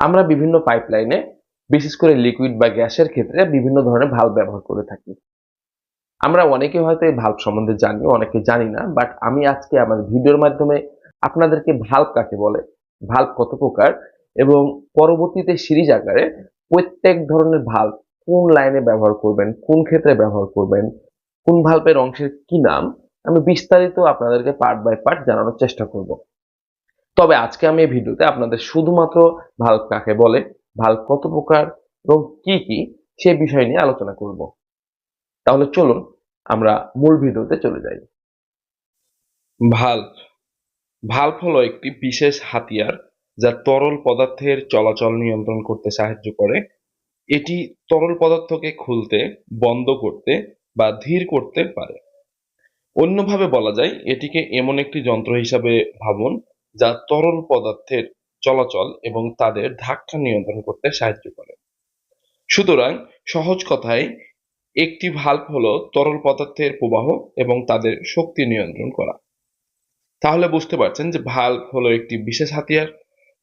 আমরা বিভিন্ন পাইপলাইনে বিশেষ করে লিকুইড বা গ্যাসের ক্ষেত্রে বিভিন্ন ধরনের ভাল্ব ব্যবহার করে থাকি। আমরা অনেকে হয়তো এই ভাল্ব সম্বন্ধে জানি, অনেকে জানি না বাট আমি আজকে আমার ভিডিওর মাধ্যমে আপনাদেরকে ভাল্ব কাকে বলে ভাল্ব কত প্রকার, এবং পরবর্তীতে সিরিজ আকারে প্রত্যেক ধরনের ভাল্ব কোন লাইনে ব্যবহার করবেন, কোন ক্ষেত্রে ব্যবহার করবেন, কোন ভাল্বের অংশের কি নাম, আমি বিস্তারিত আপনাদেরকে পার্ট বাই পার্ট জানানোর চেষ্টা করব। তবে আজকে আমি এই ভিডিওতে আপনাদের শুধুমাত্র ভাল্ব কাকে বলে ভাল্ব কত প্রকার এবং কি কি সে বিষয় নিয়ে আলোচনা করব। তাহলে চলুন আমরা মূল ভিডিওতে চলে যাই। ভাল্ব ভাল্ব হলো একটি বিশেষ হাতিয়ার যা তরল পদার্থের চলাচল নিয়ন্ত্রণ করতে সাহায্য করে। এটি তরল পদার্থকে খুলতে, বন্ধ করতে বা ধীর করতে পারে। অন্যভাবে বলা যায়, এটিকে এমন একটি যন্ত্র হিসাবে ভাবুন যা তরল পদার্থের চলাচল এবং তাদের ধাক্কা নিয়ন্ত্রণ করতে সাহায্য করে। সুতরাং সহজ কথায়, একটি ভাল্ব হলো তরল পদার্থের প্রবাহ এবং তাদের শক্তি নিয়ন্ত্রণ করা। তাহলে বুঝতে পারছেন যে ভাল্ব হলো একটি বিশেষ হাতিয়ার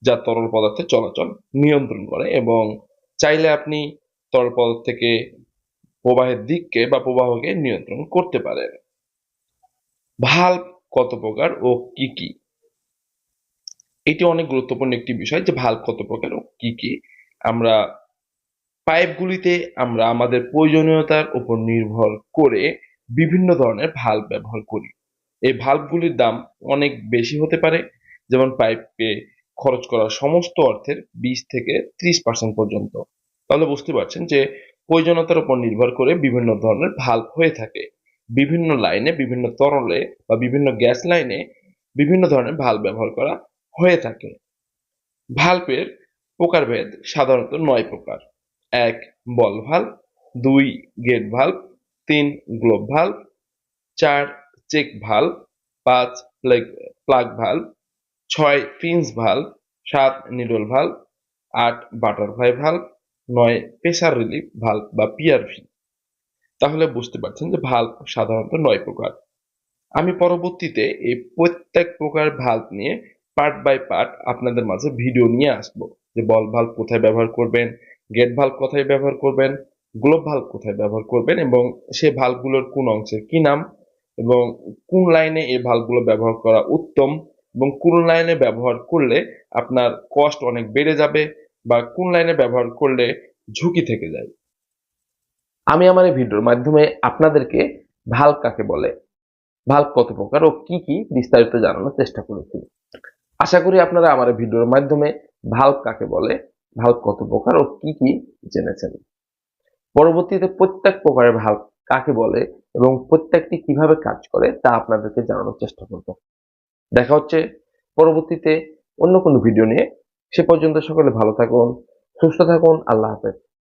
যা তরল পদার্থের চলাচল নিয়ন্ত্রণ করে এবং চাইলে আপনি তরল পদার্থ থেকে প্রবাহের দিককে বা প্রবাহকে নিয়ন্ত্রণ করতে পারেন। ভাল্ব কত প্রকার ও কি কি? এটি অনেক গুরুত্বপূর্ণ একটি বিষয় যে ভাল্ব কত প্রকার কি কি। আমরা পাইপগুলিতে আমরা আমাদের প্রয়োজনীয়তার উপর নির্ভর করে বিভিন্ন ধরনের ভাল্ব ব্যবহার করি। এই ভাল্বগুলির দাম অনেক বেশি হতে পারে, যেমন পাইপে খরচ করা সমস্ত অর্থের বিশ থেকে ত্রিশ পার্সেন্ট পর্যন্ত। তাহলে বুঝতে পারছেন যে প্রয়োজনীয়তার উপর নির্ভর করে বিভিন্ন ধরনের ভাল্ব হয়ে থাকে। বিভিন্ন লাইনে বিভিন্ন তরলে বা বিভিন্ন গ্যাস লাইনে বিভিন্ন ধরনের ভাল্ব ব্যবহার করা হয়ে থাকে। ভাল্বের প্রকারভেদ সাধারণত নয় প্রকার। এক, বল ভাল্ব দুই, গেট ভাল্ব তিন, গ্লোব ভাল্ব চার, চেক ভাল্ব পাঁচ, প্লাগ ভাল্ব ছয় ফিন্স ভাল্ব সাত, নিডল ভাল্ব আট, বাটারফ্লাই ভাল্ব নয়, প্রেসার রিলিফ ভাল্ব বা পিআরভি তাহলে বুঝতে পারছেন যে ভাল্ব সাধারণত নয় প্রকার। আমি পরবর্তীতে এই প্রত্যেক প্রকার ভাল্ব নিয়ে পার্ট বাই পার্ট আপনাদের মাঝে ভিডিও নিয়ে আসব। যে বল ভাল্ব কোথায় ব্যবহার করবেন গেট ভাল্ব কোথায় ব্যবহার করবেন গ্লোব ভাল্ব কোথায় ব্যবহার করবেন এবং সে ভাল্বগুলোর কোন অংশের কি নাম এবং কোন লাইনে এই ভাল্বগুলো ব্যবহার করা উত্তম এবং কোন লাইনে ব্যবহার করলে আপনার কস্ট অনেক বেড়ে যাবে বা কোন লাইনে ব্যবহার করলে ঝুঁকি থেকে যায়। আমি আমার এই ভিডিওর মাধ্যমে আপনাদেরকে ভাল্ব কাকে বলে ভাল্ব কত প্রকার ও কি কি বিস্তারিত জানানোর চেষ্টা করেছি। আশা করি আপনারা আমার ভিডিওর মাধ্যমে ভাল্ব কাকে বলে ভাল্ব কত প্রকার ও কি কি জেনেছেন। পরবর্তীতে প্রত্যেক প্রকারের ভাল্ব কাকে বলে এবং প্রত্যেকটি কীভাবে কাজ করে তা আপনাদেরকে জানানোর চেষ্টা করব। দেখা হচ্ছে পরবর্তীতে অন্য কোনো ভিডিও নিয়ে। সে পর্যন্ত সকলে ভালো থাকুন, সুস্থ থাকুন, আল্লাহ হাফেজ।